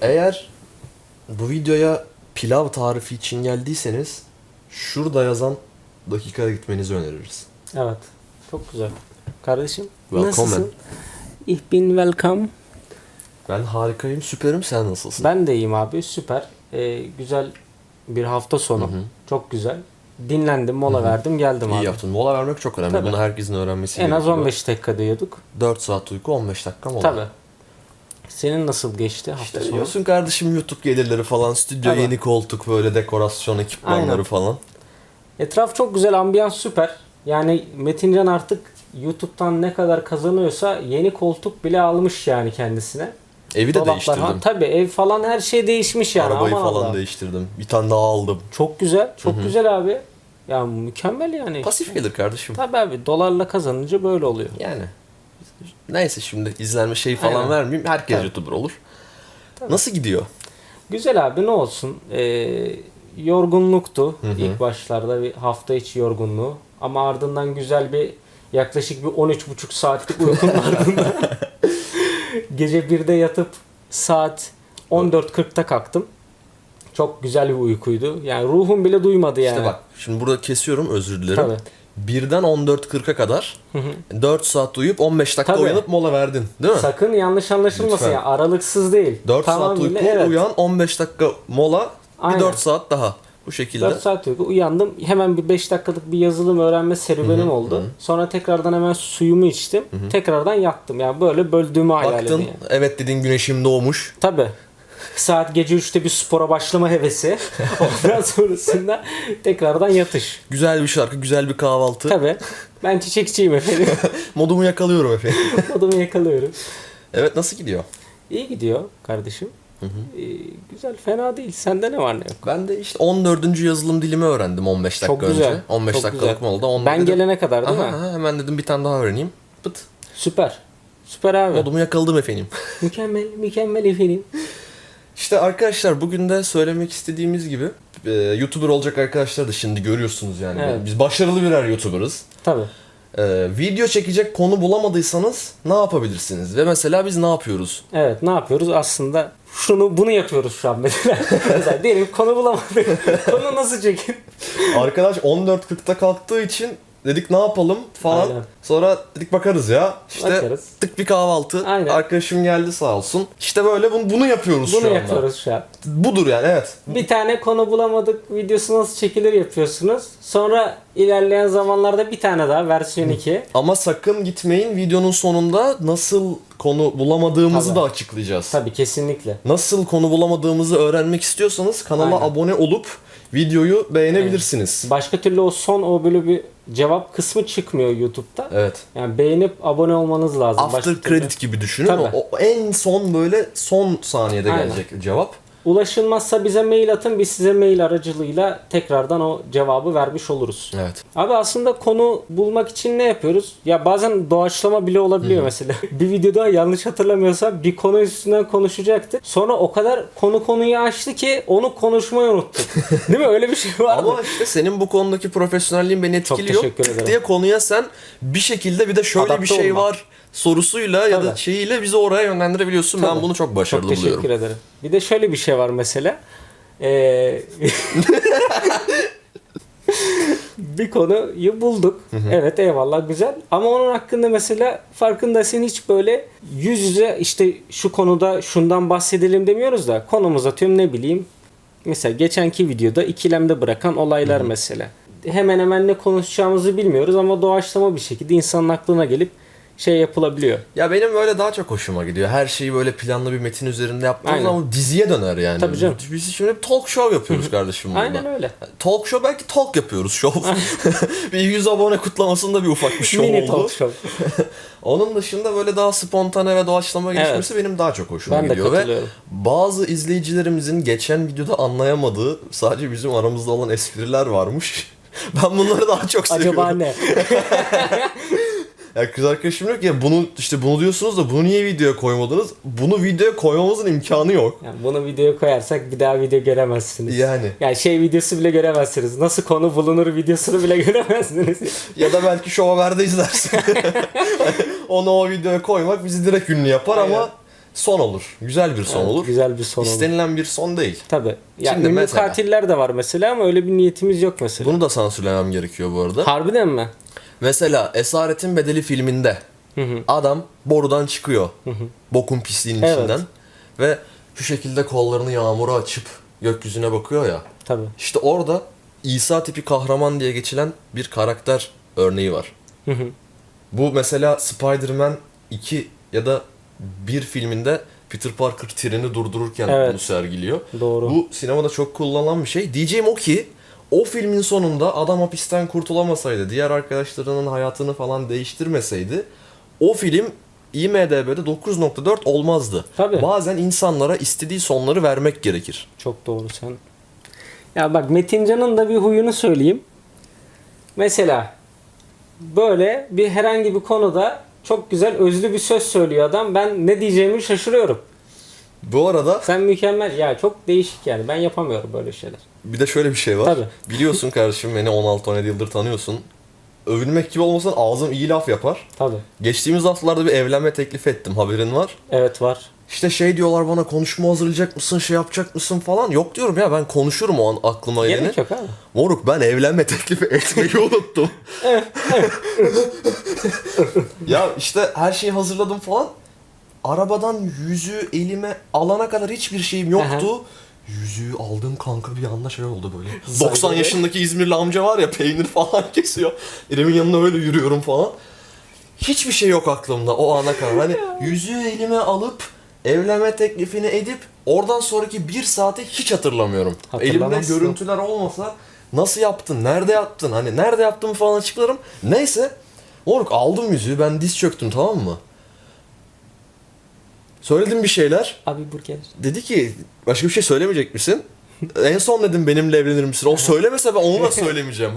Eğer bu videoya pilav tarifi için geldiyseniz şurada yazan dakikaya gitmenizi öneririz. Evet. Çok güzel. Kardeşim Welcome. nasılsın? Ich bin welcome. Ben harikayım, süperim. Sen nasılsın? Ben de iyiyim abi. Süper. Ee, güzel bir hafta sonu. Hı hı. Çok güzel. Dinlendim, mola verdim, geldim İyi abi. yaptın. Mola vermek çok önemli. Tabii. Bunu herkesin öğrenmesi En az gerekiyor. 15 dakika diyorduk. 4 saat uyku, 15 dakika mola. Tabii. Senin nasıl geçti hafta İşte sonu? diyorsun kardeşim YouTube gelirleri falan, stüdyo Tabii. yeni koltuk böyle dekorasyon ekipmanları Aynen. falan. Etraf çok güzel, ambiyans süper. Yani Metincan artık YouTube'dan ne kadar kazanıyorsa yeni koltuk bile almış yani kendisine. Evi de Dolaplar değiştirdim. falan. Tabii ev falan her şey değişmiş yani. Arabayı Aman falan Allah'ım. değiştirdim. Bir tane daha aldım. Çok güzel, çok güzel abi. Ya mükemmel yani. Pasif gelir kardeşim. Tabii abi dolarla kazanınca böyle oluyor. Yani. Neyse şimdi izlenme şeyi falan Aynen. vermeyeyim. Herkes Tabii. YouTuber olur. Nasıl gidiyor? Güzel abi ne olsun. Ee, yorgunluktu ilk başlarda bir hafta içi yorgunluğu. Ama ardından güzel bir yaklaşık bir 13,5 saatlik uykunun ardından gece 1'de yatıp saat 14.40'ta kalktım. Çok güzel bir uykuydu. Yani ruhum bile duymadı yani. İşte bak şimdi burada kesiyorum özür dilerim. Tabii. Birden 14.40'a kadar 4 saat uyuyup 15 dakika Tabii. uyanıp mola verdin değil mi? Sakın yanlış anlaşılmasın Lütfen. ya. Aralıksız değil. 4 saat Tamamıyla uyku evet. uyan 15 dakika mola Aynen. bir 4 saat daha. Bu şekilde. 4 saat uyku uyandım. Hemen bir 5 dakikalık bir yazılım öğrenme serüvenim oldu. Sonra tekrardan hemen suyumu içtim. Tekrardan yattım. Yani böyle böldüğümü hayal. Baktın Yani. evet dedin güneşim doğmuş. Tabii. Saat gece 3'te bir spora başlama hevesi. Ondan sonrasında tekrardan yatış. Güzel bir şarkı, güzel bir kahvaltı. Tabii. Ben çiçekçiyim efendim. Modumu yakalıyorum efendim. Odumu yakalıyorum. evet nasıl gidiyor? İyi gidiyor kardeşim. Ee, güzel fena değil. Sende ne var ne yok? Ben de işte 14. yazılım dilimi öğrendim 15 dakika Çok önce. güzel. 15 Çok dakikalık güzel. molada. Ondan Ben dedim, gelene kadar değil mi? aha, hemen dedim bir tane daha öğreneyim. Pıt. Süper. Süper abi. Modumu yakaladım efendim. Mükemmel, mükemmel efendim. İşte arkadaşlar bugün de söylemek istediğimiz gibi e, YouTuber olacak arkadaşlar da şimdi görüyorsunuz yani. Evet. Biz başarılı birer YouTuber'ız. Tabii. E, video çekecek konu bulamadıysanız ne yapabilirsiniz? Ve mesela biz ne yapıyoruz? Evet ne yapıyoruz? Aslında şunu bunu yapıyoruz şu an mesela. mesela diyelim konu bulamadık. konu nasıl çekin? Arkadaş 14.40'da kalktığı için dedik ne yapalım falan. Aynen. Sonra dedik bakarız ya. İşte Bakarız. tık bir kahvaltı. Aynen. Arkadaşım geldi sağ olsun. İşte böyle bunu, bunu yapıyoruz Bunu şu anda. yapıyoruz şu an. Budur yani evet. Bir tane konu bulamadık videosu nasıl çekilir yapıyorsunuz. Sonra ilerleyen zamanlarda bir tane daha versiyon 2. Ama sakın gitmeyin videonun sonunda nasıl konu bulamadığımızı Tabii. da açıklayacağız. Tabii kesinlikle. Nasıl konu bulamadığımızı öğrenmek istiyorsanız kanala Aynen. abone olup videoyu beğenebilirsiniz. Başka türlü o son o böyle bir cevap kısmı çıkmıyor YouTube'da. Evet. Yani beğenip abone olmanız lazım. Başka After türlü- credit gibi düşünün. Tabii. O, o en son böyle son saniyede Aynen. gelecek cevap. Ulaşılmazsa bize mail atın biz size mail aracılığıyla tekrardan o cevabı vermiş oluruz. Evet. Abi aslında konu bulmak için ne yapıyoruz? Ya bazen doğaçlama bile olabiliyor mesela. bir videoda yanlış hatırlamıyorsam bir konu üstünden konuşacaktık. Sonra o kadar konu konuyu açtı ki onu konuşmayı unuttuk. Değil mi? Öyle bir şey var? Ama işte senin bu konudaki profesyonelliğin beni etkiliyor. teşekkür Tık ederim. diye konuya sen bir şekilde bir de şöyle Adapte bir şey olma. var sorusuyla ya da Tabii. şeyiyle bizi oraya yönlendirebiliyorsun. Ben Tabii. bunu çok başarılı Çok teşekkür buluyorum. ederim. Bir de şöyle bir şey var mesela. Ee, bir konuyu bulduk. Evet eyvallah güzel. Ama onun hakkında mesela farkındaysan hiç böyle yüz yüze işte şu konuda şundan bahsedelim demiyoruz da konumuz atıyorum ne bileyim. Mesela geçenki videoda ikilemde bırakan olaylar mesela. Hemen hemen ne konuşacağımızı bilmiyoruz ama doğaçlama bir şekilde insanın aklına gelip şey yapılabiliyor. Ya benim böyle daha çok hoşuma gidiyor. Her şeyi böyle planlı bir metin üzerinde yaptığımız Aynen. zaman diziye döner yani. Tabii canım. Biz şimdi talk show yapıyoruz kardeşim burada. Aynen öyle. Talk show belki talk yapıyoruz show. bir 100 abone kutlamasında bir ufak bir show Mini oldu. talk show. Onun dışında böyle daha spontane ve doğaçlama geçmesi benim daha çok hoşuma Ben gidiyor. Ve bazı izleyicilerimizin geçen videoda anlayamadığı sadece bizim aramızda olan espriler varmış. Ben bunları daha çok seviyorum. Acaba ne? Ya kız arkadaşım diyor ki ya bunu işte bunu diyorsunuz da bunu niye videoya koymadınız? Bunu videoya koymamızın imkanı yok. Yani bunu videoya koyarsak bir daha video göremezsiniz. Yani. Yani şey videosu bile göremezsiniz. Nasıl konu bulunur videosunu bile göremezsiniz. Ya da belki Show Haber'de izlersin. Onu o videoya koymak bizi direkt ünlü yapar Aynen. ama son olur. Güzel bir son Evet, olur. Güzel bir son olur. İstenilen bir son değil. Tabii. Ya Şimdi ünlü mesela- katiller de var mesela ama öyle bir niyetimiz yok mesela. Bunu da sansürlemem gerekiyor bu arada. Harbiden mi? Mesela Esaretin Bedeli filminde Hı hı. adam borudan çıkıyor. Bokun pisliğinin Evet. içinden. Ve şu şekilde kollarını yağmura açıp gökyüzüne bakıyor ya. Tabii. İşte orada İsa tipi kahraman diye geçilen bir karakter örneği var. Hı hı. Bu mesela Spider-Man 2 ya da 1 filminde Peter Parker treni durdururken Evet. bunu sergiliyor. Doğru. Bu sinemada çok kullanılan bir şey. Diyeceğim o ki o filmin sonunda adam hapisten kurtulamasaydı, diğer arkadaşlarının hayatını falan değiştirmeseydi o film IMDB'de 9.4 olmazdı. Tabii. Bazen insanlara istediği sonları vermek gerekir. Çok doğru sen. Ya bak Metincan'ın da bir huyunu söyleyeyim. Mesela böyle bir herhangi bir konuda çok güzel özlü bir söz söylüyor adam. Ben ne diyeceğimi şaşırıyorum. Bu arada Sen mükemmel. Ya çok değişik yani. Ben yapamıyorum böyle şeyler. bir de şöyle bir şey var. Tabii. Biliyorsun kardeşim beni 16-17 yıldır tanıyorsun. Övünmek gibi olmasan ağzım iyi laf yapar. Tabii. Geçtiğimiz haftalarda bir evlenme teklif ettim haberin var. Evet var. İşte şey diyorlar bana konuşma hazırlayacak mısın şey yapacak mısın falan. Yok diyorum ya ben konuşurum o an aklıma geleni. Gerek yok abi. Moruk ben evlenme teklifi etmeyi unuttum. ya işte her şeyi hazırladım falan. Arabadan yüzüğü elime alana kadar hiçbir şeyim yoktu. Yüzüğü aldım kanka bir anda şey oldu böyle. 90 Saygılı. yaşındaki İzmirli amca var ya peynir falan kesiyor. Elimin yanına öyle yürüyorum falan. Hiçbir şey yok aklımda o ana kadar. Hani yüzüğü elime alıp evlenme teklifini edip oradan sonraki bir saati hiç hatırlamıyorum. Elimde Hatırlamazsın. görüntüler olmasa nasıl yaptın, nerede yaptın, hani nerede yaptığımı falan açıklarım. Neyse. Moruk aldım yüzüğü ben diz çöktüm tamam mı? Söyledim bir şeyler. Abi burger. Dedi ki başka bir şey söylemeyecek misin? en son dedim benimle evlenir misin? O söylemese ben onu da söylemeyeceğim.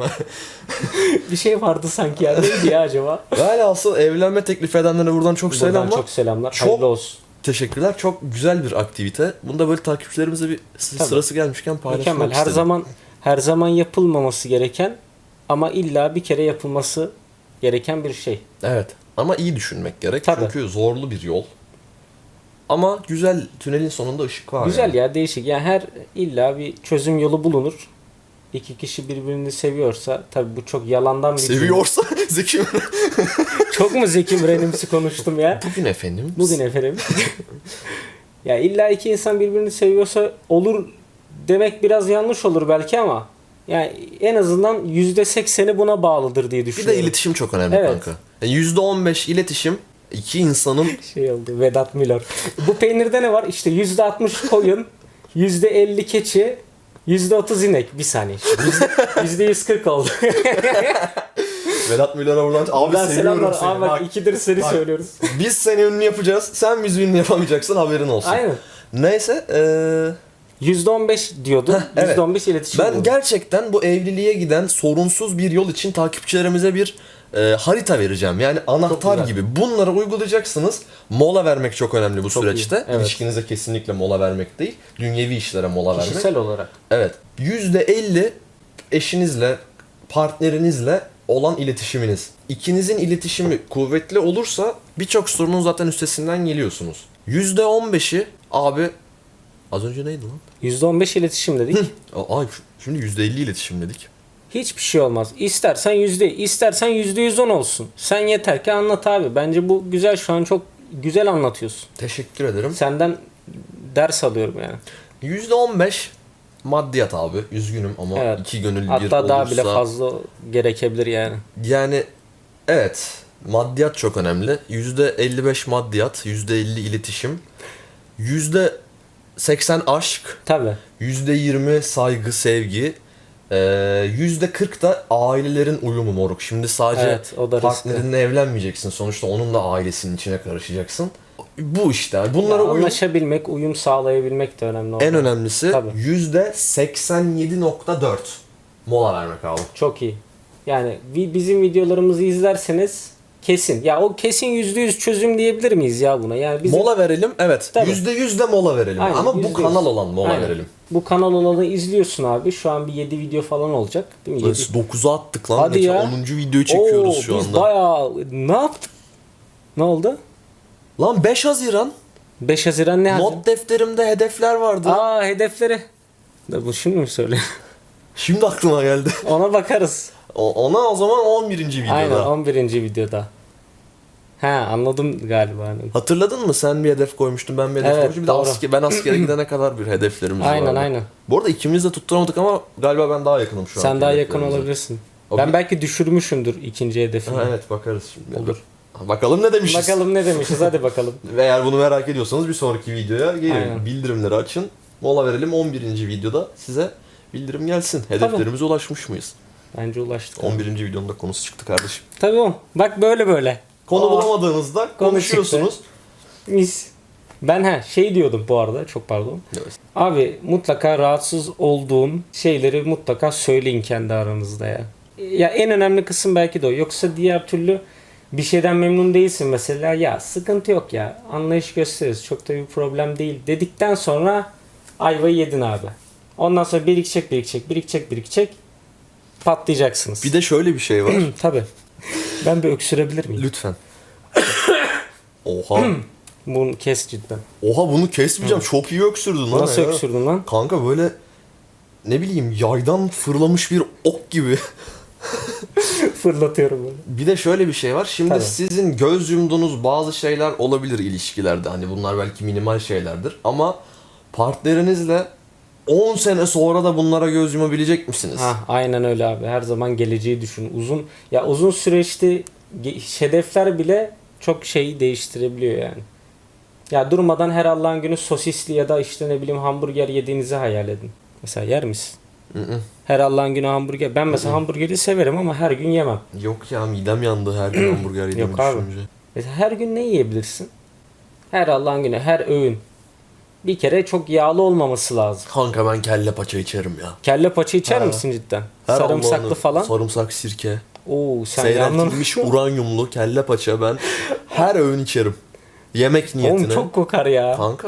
bir şey vardı sanki ya. Neydi ya acaba? Velhasıl evlenme teklif edenlere buradan çok Buradan selam var. çok selamlar. Çok- Hayırlı olsun. Teşekkürler. Çok güzel bir aktivite. Bunu da böyle takipçilerimize bir Tabii. sırası gelmişken paylaşmak Mükemmel. Her istedim. zaman her zaman yapılmaması gereken ama illa bir kere yapılması gereken bir şey. Evet. Ama iyi düşünmek gerek. Tabii. Çünkü zorlu bir yol. Ama güzel tünelin sonunda ışık var. Güzel yani. ya değişik. Yani her illa bir çözüm yolu bulunur. İki kişi birbirini seviyorsa tabii bu çok yalandan bir. Seviyorsa Zeki Çok mu Zeki Mürenimsi konuştum ya? Bugün efendim. Bugün efendim. ya illa iki insan birbirini seviyorsa olur demek biraz yanlış olur belki ama yani en azından yüzde sekseni buna bağlıdır diye Bir düşünüyorum. de iletişim çok önemli Evet. kanka. Yani %15 iletişim iki insanın şey oldu Vedat Milor. Bu peynirde ne var? İşte yüzde altmış koyun, yüzde elli keçi, yüzde otuz inek. Bir saniye. Yüzde- Yüzde yüz kırk oldu. Vedat Milor'a buradan abi Ben seviyorum seni. Abi bak, Bak, ikidir seni bak. söylüyoruz. biz seni ünlü yapacağız. Sen bizi ünlü yapamayacaksın haberin olsun. Aynen. Neyse on beş diyordu. evet. Yüzde on beş iletişim. Ben diyordu. gerçekten bu evliliğe giden sorunsuz bir yol için takipçilerimize bir e, harita vereceğim. Yani anahtar güzel. gibi. Bunları uygulayacaksınız. Mola vermek çok önemli bu Çok süreçte. iyi, evet. İlişkinize kesinlikle mola vermek değil. Dünyevi işlere mola vermek. Kişisel olarak. Evet. %50 eşinizle, partnerinizle olan iletişiminiz. İkinizin iletişimi kuvvetli olursa birçok sorunun zaten üstesinden geliyorsunuz. %15'i abi az önce neydi lan? Yüzde on beş iletişim dedik. Ay şimdi %50 iletişim dedik. Hiçbir şey olmaz. İstersen yüzde, istersen yüzde yüz on olsun. Sen yeter ki anlat abi. Bence bu güzel şu an çok güzel anlatıyorsun. Teşekkür ederim. Senden ders alıyorum yani. %15 maddiyat abi. Üzgünüm ama Evet. iki gönül bir Hatta daha olursa- bile fazla gerekebilir yani. Yani evet maddiyat çok önemli. %55 maddiyat, %50 iletişim, %80 aşk, Tabii. %20 saygı, sevgi, ee, %40 da ailelerin uyumu moruk. Şimdi sadece Evet, o da riskli. partnerinle evlenmeyeceksin. Sonuçta onun da ailesinin içine karışacaksın. Bu işte. Bunlara Ya uyum anlaşabilmek, uyum sağlayabilmek de önemli. orada. en önemlisi Tabii. %87.4 mola vermek abi. Çok iyi. Yani bizim videolarımızı izlerseniz kesin. Ya o kesin yüzde yüz çözüm diyebilir miyiz ya buna? Yani bizim Mola verelim evet. Tabii. %100 de mola verelim. Aynen, Ama bu yüzde yüz. kanal olan mola Aynen. verelim. Bu kanal olanı izliyorsun abi. Şu an bir 7 video falan olacak. Değil mi? Biz Yedi. 9'a attık lan. Hadi ya. 10. videoyu çekiyoruz Oo, şu biz anda. bayağı ne yaptık? Ne oldu? Lan 5 Haziran. 5 Haziran ne? Not defterimde hedefler vardı. Aa hedefleri. Da bu şimdi mi söyle? Şimdi aklıma geldi. Ona bakarız. O- Ona o zaman 11. videoda. Aynen 11. videoda. He anladım galiba. Hatırladın mı? Sen bir hedef koymuştun, ben bir hedef Evet, koymuştum. Bir de doğru. asker, ben askere gidene kadar bir hedeflerimiz Aynen vardı. aynen. Bu arada ikimiz de tutturamadık ama galiba ben daha yakınım şu an. Sen daha yakın olabilirsin. O Ben bir- belki düşürmüşümdür ikinci hedefimi. Ha, evet bakarız şimdi. Olur. Bakalım ne demişiz. Bakalım ne demişiz hadi bakalım. Ve eğer bunu merak ediyorsanız bir sonraki videoya gelin. Aynen. Bildirimleri açın. Mola verelim 11. videoda size bildirim gelsin. Hedeflerimize ulaşmış mıyız? Bence ulaştık. 11. videonun da konusu çıktı kardeşim. Tabii oğlum. Bak böyle böyle. Konu Aa, bulamadığınızda konu konuşuyorsunuz. Mis. Ben ha şey diyordum bu arada çok pardon. Evet. Abi mutlaka rahatsız olduğun şeyleri mutlaka söyleyin kendi aranızda ya. Ya en önemli kısım belki de o. Yoksa diğer türlü bir şeyden memnun değilsin mesela ya sıkıntı yok ya anlayış gösteririz çok da bir problem değil dedikten sonra ayvayı yedin abi. Ondan sonra birikecek birikecek birikecek birikecek patlayacaksınız. Bir de şöyle bir şey var. Tabi. Ben bir öksürebilir miyim? Lütfen. Oha. Bunu kes cidden. Oha bunu kesmeyeceğim. Çok iyi öksürdün lan. Nasıl ya. öksürdün lan? Kanka böyle ne bileyim yaydan fırlamış bir ok gibi. Fırlatıyorum böyle. Bir de şöyle bir şey var. Şimdi Tabii. sizin göz yumduğunuz bazı şeyler olabilir ilişkilerde. Hani bunlar belki minimal şeylerdir. Ama partnerinizle 10 sene sonra da bunlara göz yumabilecek misiniz? Ha, aynen öyle abi. Her zaman geleceği düşün. Uzun ya uzun süreçte hedefler bile çok şeyi değiştirebiliyor yani. Ya durmadan her Allah'ın günü sosisli ya da işte ne bileyim hamburger yediğinizi hayal edin. Mesela yer misin? Her Allah'ın günü hamburger. Ben mesela hamburgeri severim ama her gün yemem. Yok ya midem yandı her gün hamburger yediğimi Yok abi. düşününce. Mesela her gün ne yiyebilirsin? Her Allah'ın günü, her öğün. Bir kere çok yağlı olmaması lazım. Kanka ben kelle paça içerim ya. Kelle paça içer Ha. misin cidden? Her Sarımsaklı Allah'ını- falan. Sarımsak sirke. Oo sen yandın. Seyreltilmiş uranyumlu kelle paça ben her öğün içerim. Yemek niyetine. Oğlum çok kokar ya. Kanka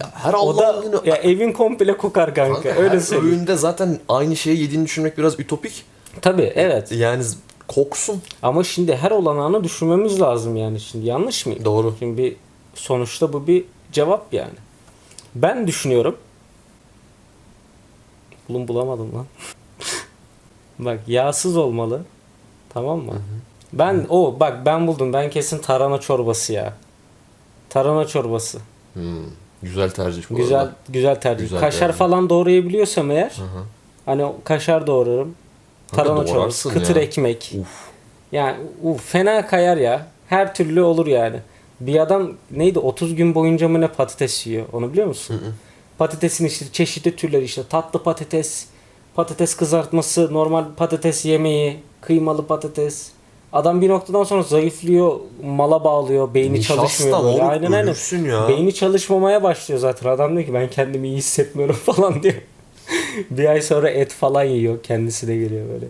ya her O da Allah'ın günü ya evin komple kokar kanka. Kanka, Öyle her söyleyeyim. öğünde zaten aynı şeyi yediğini düşünmek biraz ütopik. Tabii evet. Yani z- koksun. Ama şimdi her olanağını düşünmemiz lazım yani şimdi. Yanlış mıyım? Doğru. Şimdi bir, sonuçta bu bir cevap yani. Ben düşünüyorum. Bulun bulamadım lan. bak yağsız olmalı. Tamam mı? Ben o bak ben buldum. Ben kesin tarhana çorbası ya. Tarhana çorbası. Hmm, güzel tercih bu Güzel arada. güzel tercih. Güzel kaşar tercih. falan doğrayabiliyorsam eğer Hı hı. hani kaşar doğrarım. Tarhana çorbası, kıtır ya. ekmek. Uf. Yani uf, fena kayar ya. Her türlü olur yani. Bir adam neydi 30 gün boyunca mı ne patates yiyor. Onu biliyor musun? Patatesin işte çeşitli türleri işte tatlı patates, patates kızartması, normal patates yemeği, kıymalı patates. Adam bir noktadan sonra zayıflıyor, mala bağlıyor, beyni Nişasta çalışmıyor böyle. Aynen aynen. ya. Beyni çalışmamaya başlıyor zaten. Adam diyor ki ben kendimi iyi hissetmiyorum falan diyor. bir ay sonra et falan yiyor. Kendisi de geliyor böyle.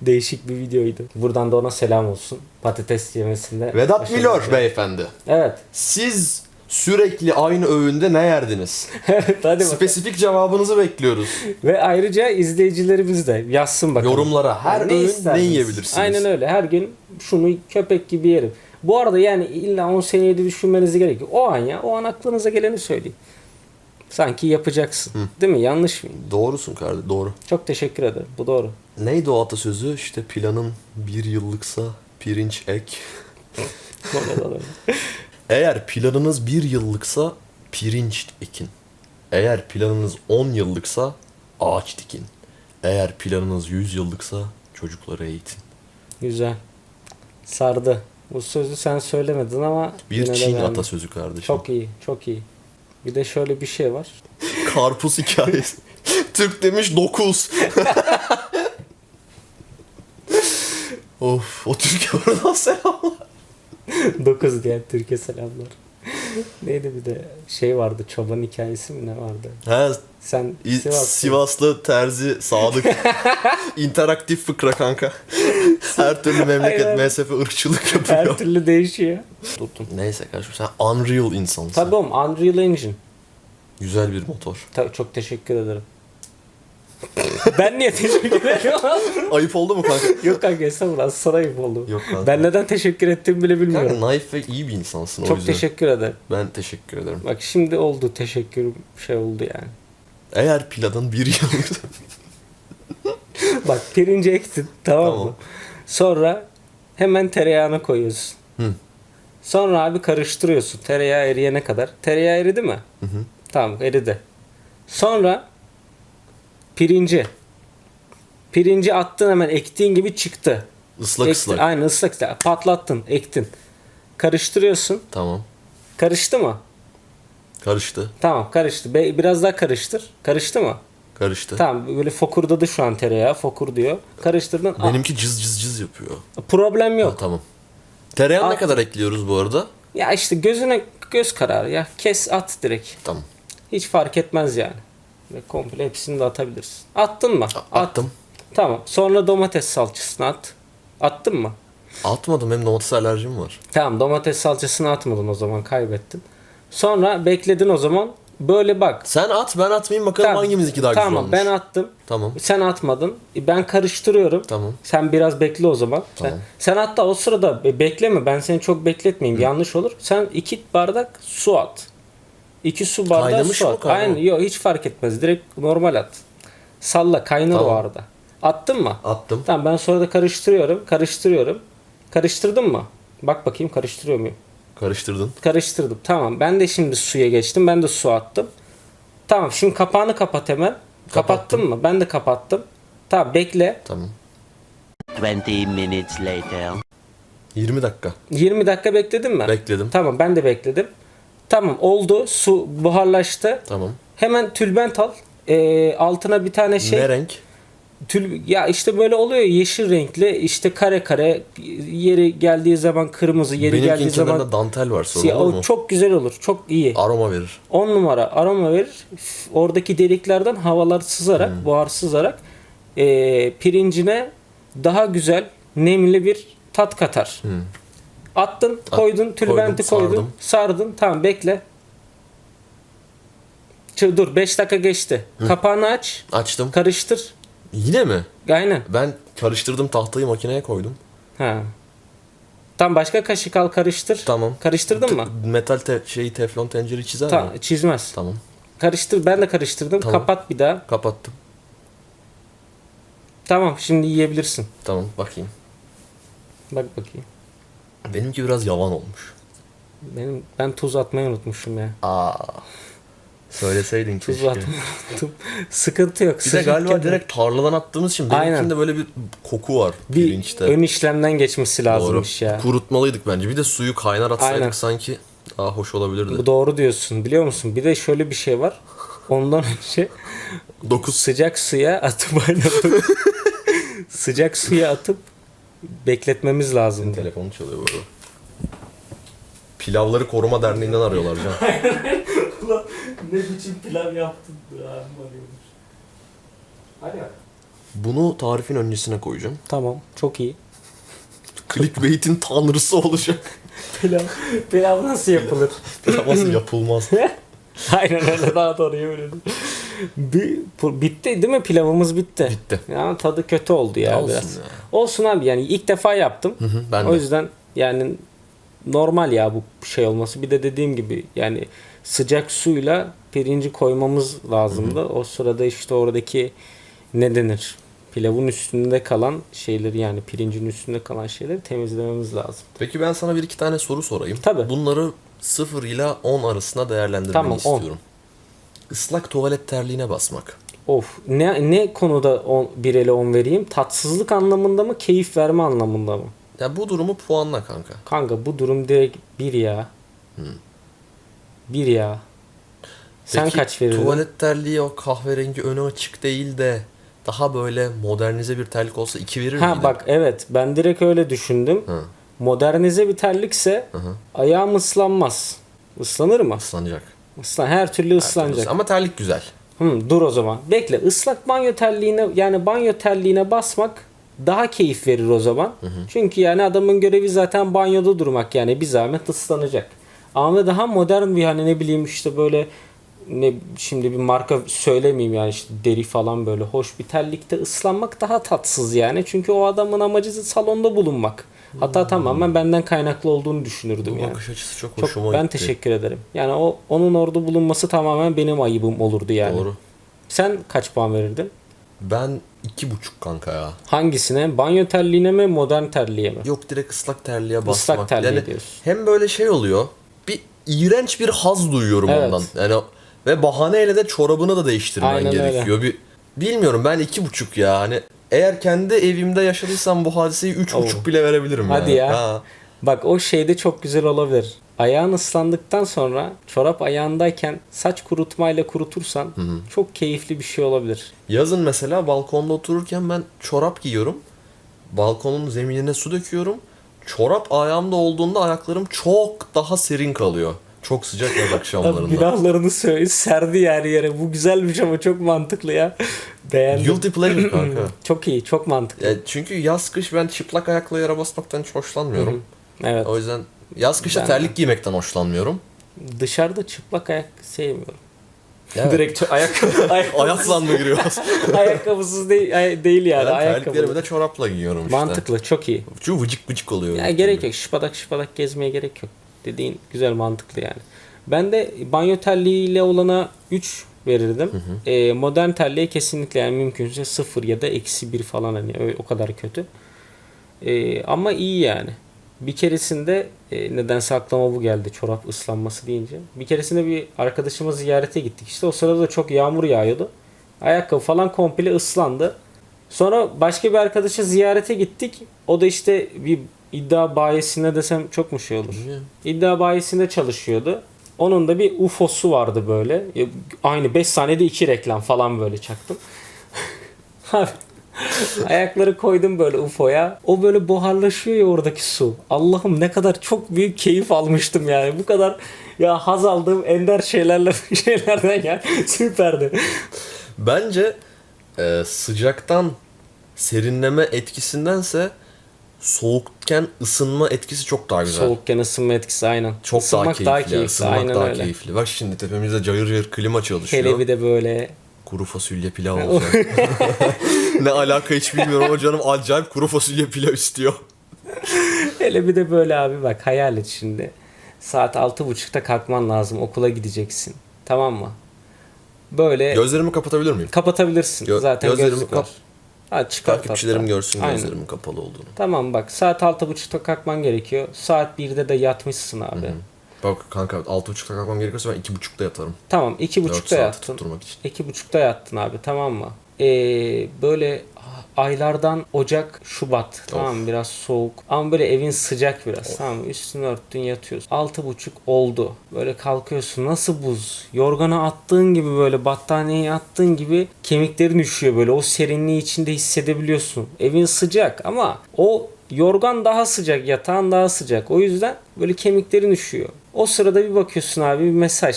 Değişik bir videoydu. Buradan da ona selam olsun. Patates yemesinde. Vedat Milor beyefendi. Evet. Siz sürekli aynı öğünde ne yerdiniz? evet hadi bakalım. Spesifik cevabınızı bekliyoruz. Ve ayrıca izleyicilerimiz de yazsın bakalım. Yorumlara her Yani öğün ne isterdiniz? yiyebilirsiniz? Aynen öyle. Her gün şunu köpek gibi yerim. Bu arada yani illa 10 seneyi de düşünmenize gerek yok. O an ya. O an aklınıza geleni söyleyin. Sanki yapacaksın. Değil mi? Yanlış mı? Doğrusun kardeşim doğru. Çok teşekkür ederim. Bu doğru. Neydi o atasözü? İşte planın bir yıllıksa pirinç ek. Eğer planınız bir yıllıksa pirinç ekin. Eğer planınız 10 yıllıksa ağaç dikin. Eğer planınız 100 yıllıksa çocukları eğitin. Güzel. Sardı. Bu sözü sen söylemedin ama Bir Çin atasözü kardeşim. Çok iyi. Çok iyi. Bir de şöyle bir şey var. Karpuz hikayesi. Türk demiş 9. of o Türkiye oradan selamlar. 9 diye Türkiye selamlar. Neydi bir de şey vardı çoban hikayesi mi ne vardı? He, Sen İ- Sivas Sivaslı terzi Sadık. İnteraktif fıkra kanka. Her türlü memleket Aynen. mezhepi ırkçılık yapıyor. her türlü değişiyor. Tuttum. Neyse kardeşim sen Unreal insansın. Tabii oğlum Unreal Engine. Güzel bir motor. Ta- çok teşekkür ederim. ben niye teşekkür ediyorum? Ayıp oldu mu kanka? Yok kanka estağfurullah sana ayıp oldu. Yok kanka. Ben neden teşekkür ettiğimi bile bilmiyorum. Kanka naif ve iyi bir insansın o Çok yüzden. teşekkür ederim. Ben teşekkür ederim. Bak şimdi oldu teşekkür şey oldu yani. Eğer planın bir yıl Bak pirinci ektin tamam, Tamam. mı? Sonra hemen tereyağını koyuyorsun. Hı. Sonra abi karıştırıyorsun tereyağı eriyene kadar. Tereyağı eridi mi? Hı hı. Tamam eridi. Sonra pirinci. Pirinci attın hemen ektiğin gibi çıktı. ıslak Ektin, ıslak. Aynen ıslak ıslak. Patlattın, ektin. Karıştırıyorsun. Tamam. Karıştı mı? Karıştı. Tamam karıştı. Be- Biraz daha karıştır. Karıştı mı? Karıştı. Tamam böyle fokurdadı şu an tereyağı. Fokur diyor. Karıştırdın. Ah, Benimki cız cız cız yapıyor. problem yok. Ha, tamam. Tereyağı ne At. kadar ekliyoruz bu arada? Ya işte gözüne göz kararı ya. Kes at direkt. Tamam. Hiç fark etmez yani. Ve komple hepsini de atabilirsin. Attın mı? A- At. Attım. Tamam. Sonra domates salçasını at. Attın mı? Atmadım hem domates alerjim var. Tamam domates salçasını atmadın o zaman kaybettin. Sonra bekledin o zaman. Böyle bak. Sen at ben atmayayım bakalım Tamam. hangimizinki daha güzel Tamam olmuş. ben attım. Tamam. Sen atmadın. E, Ben karıştırıyorum. Tamam. Sen biraz bekle o zaman. Tamam. Sen, sen hatta o sırada be- bekleme. Ben seni çok bekletmeyeyim. Yanlış olur. Sen iki bardak su at. İki su bardağı Kaynamış su at. Aynen. Yok hiç fark etmez. Direkt normal at. Salla kaynar o Tamam. arada. Attın mı? Attım. Tamam ben sonra da karıştırıyorum. Karıştırıyorum. Karıştırdın mı? Bak bakayım karıştırıyor muyum? Karıştırdın. Karıştırdım. Tamam. Ben de şimdi suya geçtim. Ben de su attım. Tamam. Şimdi kapağını kapat hemen. Kapattın mı? Ben de kapattım. Tamam bekle. Tamam. 20 minutes later. 20 dakika. 20 dakika bekledin mi? Bekledim. Tamam ben de bekledim. Tamam oldu. Su buharlaştı. Tamam. Hemen tülbent al. Ee, altına bir tane şey. Ne renk? Tül, ya işte böyle oluyor yeşil renkli işte kare kare yeri geldiği zaman kırmızı yeri Benimkinin geldiği zaman dantel var sorun siyah. olur O mu? çok güzel olur. Çok iyi. Aroma verir. 10 numara aroma verir. Oradaki deliklerden havalar sızarak, Hmm. buhar sızarak ee, pirincine daha güzel, nemli bir tat katar. Attın, koydun, tülbenti Hmm. koydum, koydun, sardın. Tamam bekle. Ç- Dur 5 dakika geçti. Kapağını aç, Açtım. karıştır. Yine mi? Aynen. Ben karıştırdım tahtayı makineye koydum. Ha. Tam başka kaşık al karıştır. Tamam. Karıştırdın mı? Metal te- şeyi teflon tencere çizer Ta- mi? çizmez. Tamam. Karıştır. Ben de karıştırdım. Tamam. Kapat bir daha. Kapattım. Tamam şimdi yiyebilirsin. Tamam bakayım. Bak bakayım. Benimki biraz yavan olmuş. Benim ben tuz atmayı unutmuşum ya. Aa. Söyleseydin Tuz keşke. unuttum. Sıkıntı yok. Bir de Sıcakken galiba de- direkt tarladan attığımız için Aynen. benimkinde böyle bir koku var bir pirinçte. ön işlemden geçmesi Doğru. lazımmış ya. Kurutmalıydık bence. Bir de suyu kaynar atsaydık Aynen. sanki daha hoş olabilirdi. Bu doğru diyorsun biliyor musun? Bir de şöyle bir şey var. Ondan önce 9 sıcak suya atıp aynen sıcak suya atıp bekletmemiz lazım. telefonu çalıyor bu arada. Pilavları Koruma Derneği'nden arıyorlar Can. ne biçim pilav yaptın? Hadi. Bunu tarifin öncesine koyacağım. Tamam çok iyi. Clickbait'in tanrısı olacak. Pilav, pilav nasıl yapılır? Pilav nasıl yapılmaz? Aynen öyle daha doğru yemin bu- bitti değil mi pilavımız bitti. Bitti. Ya tadı kötü oldu ya Olsun biraz. ya. Olsun abi yani ilk defa yaptım. hı, ben o de. yüzden yani normal ya bu şey olması. Bir de dediğim gibi yani sıcak suyla pirinci koymamız lazımdı. O sırada işte oradaki ne denir? Pilavın üstünde kalan şeyleri yani pirincin üstünde kalan şeyleri temizlememiz lazım. Peki ben sana bir iki tane soru sorayım. Tabii. Bunları 0 ile 10 arasında değerlendirmeni Tamam, istiyorum. Islak tuvalet terliğine basmak. Of ne ne konuda 1 ile 10 vereyim? Tatsızlık anlamında mı, keyif verme anlamında mı? Ya bu durumu puanla kanka. Kanka bu durum direkt 1 ya. 1 ya. Sen Peki, kaç verirdin? Tuvalet terliği o kahverengi önü açık değil de daha böyle modernize bir terlik olsa 2 verir Ha miydin? bak evet ben direkt öyle düşündüm. Hı. Modernize bir terlikse hı. ayağım ıslanmaz. Islanır mı? Islanacak. Islan, her türlü ıslanacak. Ama terlik güzel. Hı, dur o zaman. Bekle. Islak banyo terliğine yani banyo terliğine basmak daha keyif verir o zaman. Çünkü yani adamın görevi zaten banyoda durmak yani bir zahmet ıslanacak. Ama daha modern bir hani ne bileyim işte böyle ne şimdi bir marka söylemeyeyim yani işte deri falan böyle hoş bir terlikte ıslanmak daha tatsız yani. Çünkü o adamın amacı salonda bulunmak. Hatta tamamen benden kaynaklı olduğunu düşünürdüm Bu yani. bakış açısı çok Çok hoşuma ben gitti. teşekkür ederim. Yani o onun orada bulunması tamamen benim ayıbım olurdu yani. Doğru. Sen kaç puan verirdin? Ben iki buçuk kanka ya. Hangisine? Banyo terliğine mi, modern terliğe mi? Yok direkt ıslak terliğe basmak. Islak terliğe yani diyorsun. Hem böyle şey oluyor. Bir iğrenç bir haz duyuyorum Evet. ondan. Yani ve bahaneyle de çorabını da değiştirmen Aynen öyle. gerekiyor. Bir bilmiyorum ben iki buçuk ya. Hani eğer kendi evimde yaşadıysam bu hadiseyi üç buçuk bile verebilirim Hadi yani. ya. Ha. Bak o şeyde çok güzel olabilir. Ayağın ıslandıktan sonra çorap ayağındayken saç kurutmayla kurutursan çok keyifli bir şey olabilir. Yazın mesela balkonda otururken ben çorap giyiyorum. Balkonun zeminine su döküyorum. Çorap ayağımda olduğunda ayaklarım çok daha serin kalıyor. Çok sıcak yaz akşamlarında. günahlarını söyle, serdi yani yere. Bu güzelmiş ama çok mantıklı ya. Beğendim. Guilty pleasure kanka. Çok iyi, çok mantıklı. Ya çünkü yaz kış ben çıplak ayakla yere basmaktan hiç hoşlanmıyorum. Evet. O yüzden yaz kışta Ben- terlik giymekten hoşlanmıyorum. Dışarıda çıplak ayak sevmiyorum. Evet. Direkt ço- ayak ayakkabısız, Ayakla mı giriyoruz? ayakkabısız değil, ay- değil yani. ben ayakkabı. terliklerimi de çorapla giyiyorum işte. Mantıklı, çok iyi. Çünkü vıcık vıcık oluyor. Ya gerek yok. Şıpadak şıpadak gezmeye gerek yok. Dediğin güzel mantıklı yani. Ben de banyo terliğiyle olana 3 verirdim. Ee, modern terliğe kesinlikle yani mümkünse 0 ya da eksi 1 falan hani o kadar kötü. Ee, ama iyi yani. Bir keresinde e, nedense aklıma bu geldi çorap ıslanması deyince. Bir keresinde bir arkadaşıma ziyarete gittik. İşte o sırada da çok yağmur yağıyordu. Ayakkabı falan komple ıslandı. Sonra başka bir arkadaşa ziyarete gittik. O da işte bir iddia bayisinde desem çok mu şey olur? İddia bayisinde çalışıyordu. Onun da bir UFO'su vardı böyle. Aynı 5 saniyede 2 reklam falan böyle çaktım. Abi, Ayakları koydum böyle UFO'ya. O böyle buharlaşıyor ya oradaki su. Allah'ım ne kadar çok büyük keyif almıştım yani. Bu kadar ya haz aldığım ender şeylerle şeylerden ya süperdi. Bence e, sıcaktan serinleme etkisindense soğukken ısınma etkisi çok daha güzel. Soğukken ısınma etkisi aynen. Çok Isınmak daha keyifli. ısınmak aynen daha öyle. keyifli. Bak şimdi tepemizde cayır cayır klima çalışıyor. Hele bir de böyle Kuru fasulye pilav olacak. ne alaka hiç bilmiyorum ama canım acayip kuru fasulye pilav istiyor. hele bir de böyle abi bak hayal et şimdi. Saat altı buçukta kalkman lazım. Okula gideceksin. Tamam mı? Böyle Gözlerimi kapatabilir miyim? kapatabilirsin. Gö- Zaten gözlerimi gözlük kap- var. Ha, çıkart Takipçilerim hatta. görsün Aynen. gözlerimin kapalı olduğunu. Tamam bak saat altı buçukta kalkman gerekiyor. Saat 1'de de yatmışsın abi. Bak kanka 6.30'da kalkmam gerekiyorsa ben 2.30'da yatarım. Tamam iki 4 buçukta saat yattın. tutturmak için. İki buçukta yattın abi tamam mı? Ee, böyle aylardan Ocak, Şubat tamam mı? biraz soğuk ama böyle evin sıcak biraz tamam mı? Üstünü örttün yatıyorsun. Altı buçuk oldu. Böyle kalkıyorsun nasıl buz? Yorgana attığın gibi böyle battaniyeye attığın gibi kemiklerin üşüyor böyle o serinliği içinde hissedebiliyorsun. Evin sıcak ama o yorgan daha sıcak, yatağın daha sıcak. O yüzden böyle kemiklerin üşüyor. O sırada bir bakıyorsun abi bir mesaj.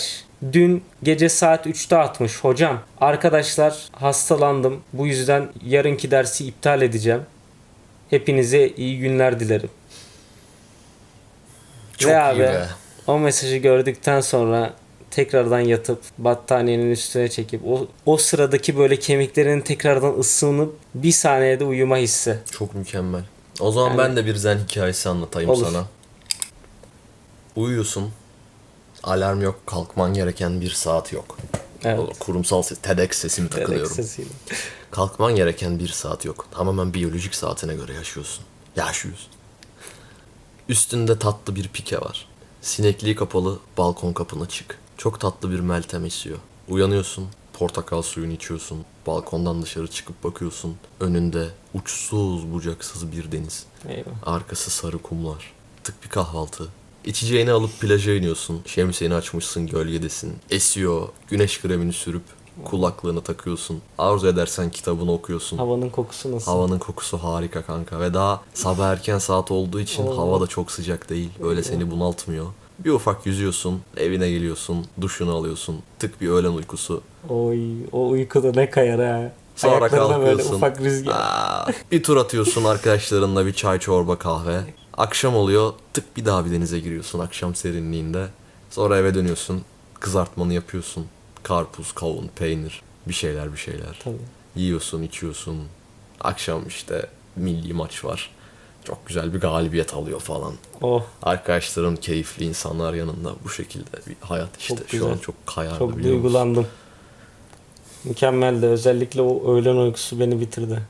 Dün gece saat 3'te atmış hocam. Arkadaşlar hastalandım. Bu yüzden yarınki dersi iptal edeceğim. Hepinize iyi günler dilerim. Çok Ve iyi abi, be. O mesajı gördükten sonra tekrardan yatıp battaniyenin üstüne çekip o, o sıradaki böyle kemiklerin tekrardan ısınıp bir saniyede uyuma hissi. Çok mükemmel. O zaman Yani- ben de bir zen hikayesi anlatayım Olur. sana. Uyuyorsun. Alarm yok. Kalkman gereken bir saat yok. Evet. O kurumsal ses, TEDx sesimi takılıyorum. Sesiyle. Kalkman gereken bir saat yok. Tamamen biyolojik saatine göre yaşıyorsun. Yaşıyorsun. Üstünde tatlı bir pike var. Sinekliği kapalı balkon kapına çık. Çok tatlı bir meltem esiyor. Uyanıyorsun, portakal suyunu içiyorsun. Balkondan dışarı çıkıp bakıyorsun. Önünde uçsuz bucaksız bir deniz. Eyvah. Arkası sarı kumlar. Tık bir kahvaltı. İçeceğini alıp plaja iniyorsun. Şemsiyeni açmışsın gölgedesin. Esiyor. Güneş kremini sürüp kulaklığını takıyorsun. Arzu edersen kitabını okuyorsun. Havanın kokusu nasıl? Havanın kokusu harika kanka ve daha sabah erken saat olduğu için Oo. hava da çok sıcak değil. Öyle seni bunaltmıyor. Bir ufak yüzüyorsun, evine geliyorsun, duşunu alıyorsun. Tık bir öğlen uykusu. Oy, o uykuda ne kayar ha. Sonra Ayaklarına böyle kalkıyorsun. ufak rüzgar. Aa, bir tur atıyorsun arkadaşlarınla bir çay çorba kahve. Akşam oluyor tık bir daha bir denize giriyorsun akşam serinliğinde. Sonra eve dönüyorsun kızartmanı yapıyorsun. Karpuz, kavun, peynir, bir şeyler bir şeyler. Tabii. Yiyorsun, içiyorsun. Akşam işte milli maç var. Çok güzel bir galibiyet alıyor falan. Oh Arkadaşların keyifli insanlar yanında bu şekilde bir hayat işte. Çok Şu an çok kayardı çok biliyor musun? duygulandım. Mükemmeldi. Özellikle o öğlen uykusu beni bitirdi.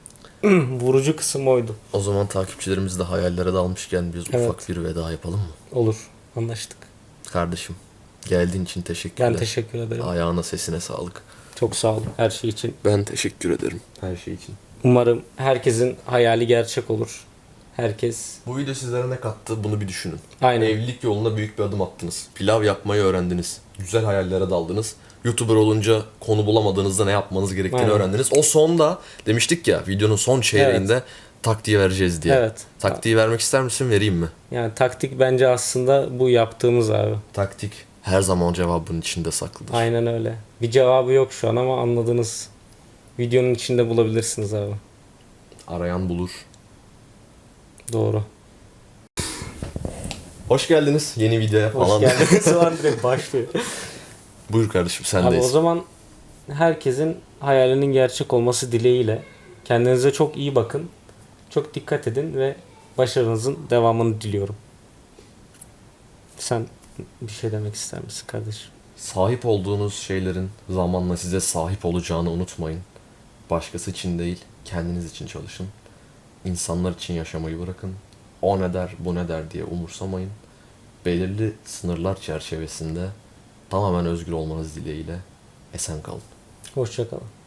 Vurucu kısım oydu. O zaman takipçilerimiz de hayallere dalmışken biz Evet. ufak bir veda yapalım mı? Olur. Anlaştık. Kardeşim geldiğin için teşekkürler. Ben teşekkür ederim. Ayağına sesine sağlık. Çok sağ olun her şey için. Ben teşekkür ederim her şey için. Umarım herkesin hayali gerçek olur. Herkes Bu video sizlere ne kattı bunu bir düşünün. Aynen. Evlilik yolunda büyük bir adım attınız. Pilav yapmayı öğrendiniz. Güzel hayallere daldınız. YouTuber olunca konu bulamadığınızda ne yapmanız gerektiğini Aynen. öğrendiniz. O sonda demiştik ya videonun son çeyreğinde taktiği vereceğiz diye. Evet. Taktiği vermek ister misin vereyim mi? yani taktik bence aslında bu yaptığımız abi. Taktik her zaman cevabın içinde saklıdır. Aynen öyle. Bir cevabı yok şu an ama anladınız. Videonun içinde bulabilirsiniz abi. Arayan bulur. Doğru. Hoş geldiniz yeni videoya Hoş falan. geldiniz. Şu an direkt başlıyor. Buyur kardeşim Abi sendeyiz. o zaman herkesin hayalinin gerçek olması dileğiyle kendinize çok iyi bakın. Çok dikkat edin ve başarınızın devamını diliyorum. Sen bir şey demek ister misin kardeşim? Sahip olduğunuz şeylerin zamanla size sahip olacağını unutmayın. Başkası için değil, kendiniz için çalışın. İnsanlar için yaşamayı bırakın. O ne der, bu ne der diye umursamayın. Belirli sınırlar çerçevesinde tamamen özgür olmanız dileğiyle esen kalın. Hoşçakalın.